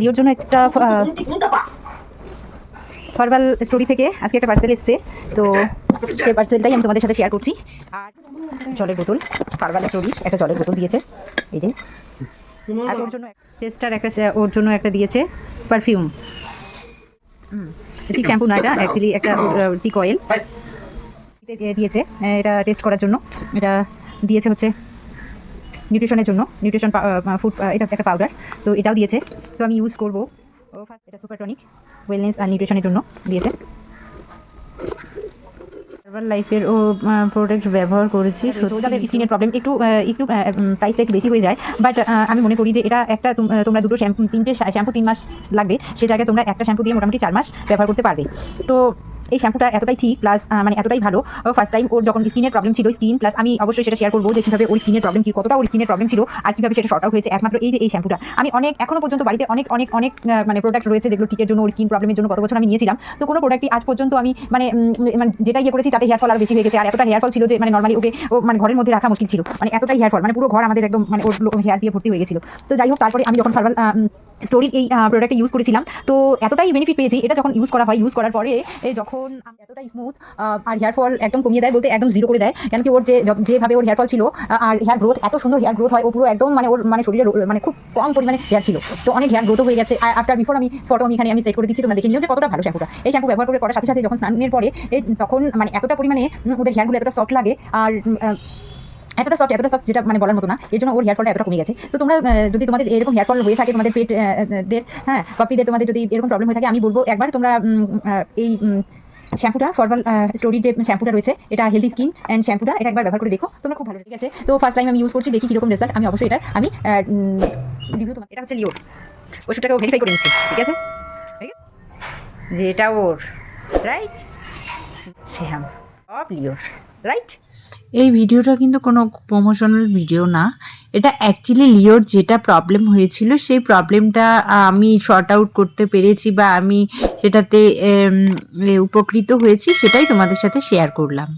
লিওর জন্য একটা ফরবাল স্টোরি থেকে আজকে একটা পার্সেল এসছে। তো সেই পার্সেলটাই আমি তোমাদের সাথে শেয়ার করছি। আর জলের বোতল ফারবাল স্টোরি একটা জলের বোতল দিয়েছে। এই যে। আর ওর জন্য টেস্টার একটা ওর জন্য একটা দিয়েছে পারফিউম টিক শ্যাম্পু না এটা অ্যাকচুয়ালি একটা টিক অয়েল দিয়েছে এটা টেস্ট করার জন্য। এটা দিয়েছে হচ্ছে নিউট্রিশনের জন্য নিউট্রিশন ফুড এটা একটা পাউডার তো এটাও দিয়েছে। তো আমি ইউজ করব। ও ফার্স্ট এটা সুপার টনিক ওয়েলনেস আর নিউট্রিশনের জন্য দিয়েছে। হার্বাল লাইফের ও প্রোডাক্ট ব্যবহার করেছি সত্যি। তাদের স্কিনের প্রবলেম একটু একটু প্রাইসটা একটু বেশি হয়ে যায়। বাট আমি মনে করি যে এটা একটা তোমরা দুটো শ্যাম্পু তিনটে শ্যাম্পু তিন মাস লাগবে। সে জায়গায় তোমরা একটা শ্যাম্পু দিয়ে মোটামুটি চার মাস ব্যবহার করতে পারবে। তো এই শ্যাম্পুটা এতটাই ঠিক প্লাস মানে এতটাই ভালো। ফার্স্ট টাইম ওর যখন স্কিনের প্রবলেম ছিল স্কিন প্লাস আমি অবশ্যই সেটা শেয়ার করব যে কীভাবে ওর স্কিনের প্রবলেম কি, কতটা ওর স্কিনের প্রবলেম ছিল, আর কীভাবে সেটা শর্ট আউট হয়েছে। একমাত্র এই যে, এই শ্যাম্পুটা আমি অনেক, এখনও পর্যন্ত বাড়িতে অনেক অনেক অনেক মানে প্রোডাক্ট রয়েছে যেগুলো টিকের জন্য ওর স্কিন প্রবলেমের জন্য কত বছর আমি নিয়েছিলাম। তো কোনো প্রোডাক্টই আজ পর্যন্ত আমি মানে মানে যেটা ইয়ে করেছি তাতে হেয়ার ফল আরও বেশি হয়ে গেছে, আর এতটা হেয়ার ফল ছিল যে মানে নর্মালি ওকে, ও মানে ঘরের মধ্যে রাখা মুশকিল ছিল। মানে এতটাই হেয়ার ফল মানে পুরো ঘর আমাদের একদম মানে ওর হেয়ার দিয়ে ভর্তি হয়ে গেছিল। তো যাই হোক, তারপরে আমি যখন ফার্বাল স্টোরির এই প্রোডাক্টটা ইউজ করেছিলাম। তো এতটাই বেনিফিট পেয়েছি, এটা যখন ইউজ করা হয় ইউজ করার পরে যখন এতটাই স্মুথ আর হেয়ার ফল একদম কমিয়ে দেয় বলতে একদম জিরো করে দেয়, কেন কি ওর যে যেভাবে ওর হেয়ার ফল ছিল আর হেয়ার গ্রোথ এত সুন্দর হেয়ার গ্রোথ হয়, ও পুরো একদম মানে ওর মানে শরীরে মানে খুব কম পরিমাণে হেয়ার ছিল। তো অনেক হেয়ার গ্রোথ হয়ে গেছে আফটার বিফোর আমি ফটো আমি এখানে আমি সেট করে দিচ্ছি, তোমরা দেখে নিও যে কতটা ভালো শ্যাম্পুটা এই শ্যাম্পু ব্যবহার করে করার সাথে সাথে যখন স্নানের পরে তখন মানে এতটা পরিমাণে ওদের হেয়ারগুলো এতটা সফট লাগে, আর এতটা সফট এতটা সফট যেটা মানে বলার মতো না এর জন্য ওর হেয়ার ফলটা এতটা কমে গেছে। তো তোমরা যদি তোমাদের এরকম হেয়ার ফল হয়ে থাকে তোমাদের পেট আহ, দের হ্যাঁ পাপিদের তোমাদের যদি এরকম প্রবলেম হয়ে থাকে আমি বলব একবার তোমরা এই শ্যাম্পুটা ফরমাল স্টোরির যে শ্যাম্পুটা রয়েছে এটা হেলদি স্কিন অ্যান্ড শ্যাম্পুটা এটা একবার ব্যবহার করে দেখো। তোমরা খুব ভালো ঠিক আছে? তো ফার্স্ট টাইম আমি ইউজ করছি দেখি কীরকম রেজাল্ট আমি অবশ্যই এটা আমি রিভিউ তোমার এটা হচ্ছে লিওর ওষুধটাকে ভেরিফাই করে নিচ্ছি ঠিক আছে? ঠিক আছে? যে এটা ওর রাইট শ্যাম অফ লিওর রাইট এই ভিডিওটা কিন্তু কোনো প্রমোশনাল ভিডিও না। এটা অ্যাকচুয়ালি লিওর যেটা প্রবলেম হয়েছিল, সেই প্রবলেমটা আমি শর্ট আউট করতে পেরেছি বা আমি সেটাতে উপকৃত হয়েছি, সেটাই তোমাদের সাথে শেয়ার করলাম।